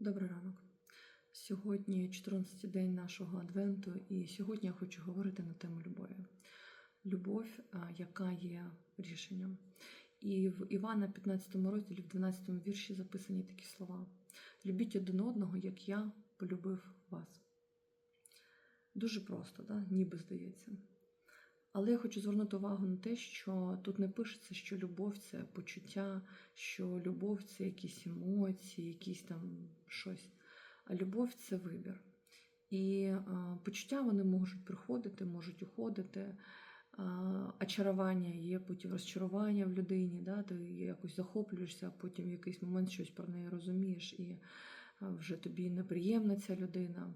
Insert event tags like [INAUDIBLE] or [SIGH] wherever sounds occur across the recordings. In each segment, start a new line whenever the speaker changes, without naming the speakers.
Добрий ранок. Сьогодні 14-й день нашого адвенту, і сьогодні я хочу говорити на тему любові. Любов, яка є рішенням. І в Івана 15 розділі, в 12 вірші записані такі слова: Любіть один одного, як я полюбив вас. Дуже просто, да? ніби здається. Але я хочу звернути увагу на те, що тут не пишеться, що любов це почуття, що любов це якісь емоції, якісь там щось. А любов це вибір. І а, почуття вони можуть приходити, можуть уходити. А, є, потім розчарування в людині, да? ти якось захоплюєшся, а потім в якийсь момент щось про неї розумієш, і вже тобі неприємна ця людина.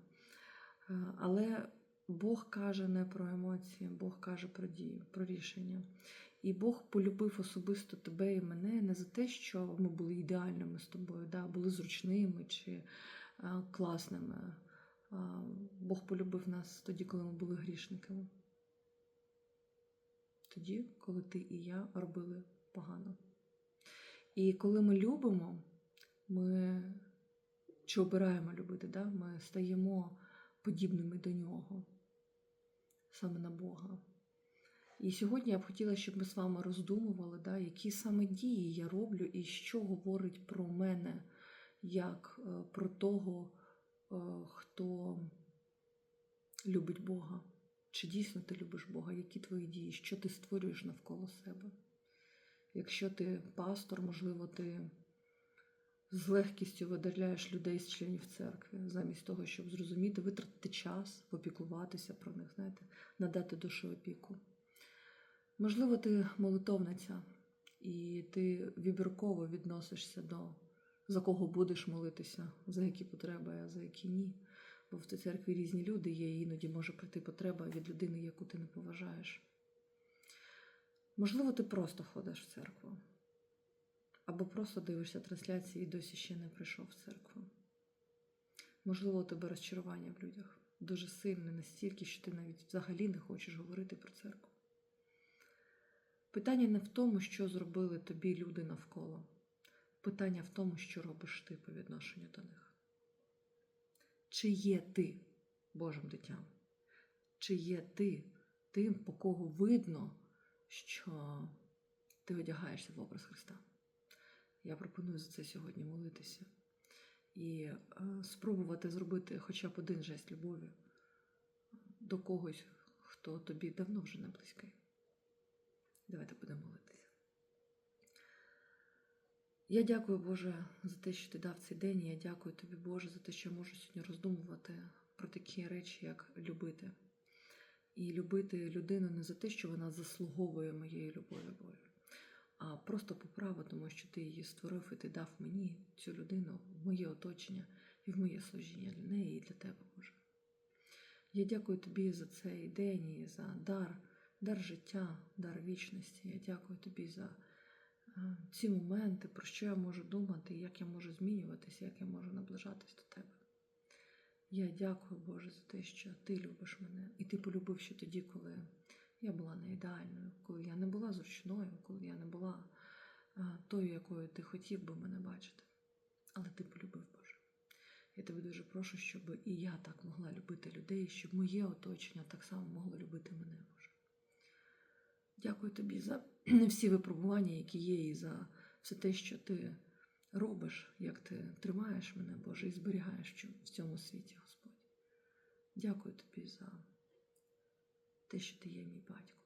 Але Бог каже не про емоції, Бог каже про дію, про рішення. І Бог полюбив особисто тебе і мене не за те, що ми були ідеальними з тобою, да, були зручними чи а, класними. Бог полюбив нас тоді, коли ми були грішниками. Тоді, коли ти і я робили погано. І коли ми любимо, ми чи обираємо любити, да? ми стаємо подібними до нього, саме на Бога. І сьогодні я б хотіла, щоб ми з вами роздумували, да, які саме дії я роблю і що говорить про мене, як е, про того, е, хто любить Бога. Чи дійсно ти любиш Бога? Які твої дії? Що ти створюєш навколо себе? Якщо ти пастор, можливо, ти з легкістю видаляєш людей з членів церкви, замість того, щоб зрозуміти, витратити час, попіклуватися про них, знаєте, надати душу опіку. Можливо, ти молитовниця, і ти вибірково відносишся до за кого будеш молитися, за які потреби, а за які ні. Бо в цій церкві різні люди є, і іноді може прийти потреба від людини, яку ти не поважаєш. Можливо, ти просто ходиш в церкву. Або просто дивишся трансляції і досі ще не прийшов в церкву. Можливо, у тебе розчарування в людях дуже сильне, настільки, що ти навіть взагалі не хочеш говорити про церкву. Питання не в тому, що зробили тобі люди навколо. Питання в тому, що робиш ти по відношенню до них. Чи є ти Божим дитям? Чи є ти тим, по кого видно, що ти одягаєшся в образ Христа? Я пропоную за це сьогодні молитися і е, спробувати зробити хоча б один жест любові до когось, хто тобі давно вже не близький. Давайте будемо молитися. Я дякую, Боже, за те, що ти дав цей день. і Я дякую тобі, Боже, за те, що я можу сьогодні роздумувати про такі речі, як любити. І любити людину не за те, що вона заслуговує моєї любові, Боже а просто по праву, тому що ти її створив і ти дав мені цю людину в моє оточення і в моє служіння для неї і для тебе, Боже. Я дякую тобі за цей день і за дар, дар життя, дар вічності. Я дякую тобі за ці моменти, про що я можу думати, як я можу змінюватися, як я можу наближатись до тебе. Я дякую, Боже, за те, що ти любиш мене, і ти полюбив ще тоді, коли я була не ідеальною, коли я не була зручною, коли я не тою, якою ти хотів би мене бачити. Але ти полюбив Боже. Я тебе дуже прошу, щоб і я так могла любити людей, щоб моє оточення так само могло любити мене, Боже. Дякую тобі за [CLEARS THROAT] всі випробування, які є, і за все те, що ти робиш, як ти тримаєш мене, Боже, і зберігаєш в цьому світі, Господь. Дякую тобі за те, що ти є мій батько.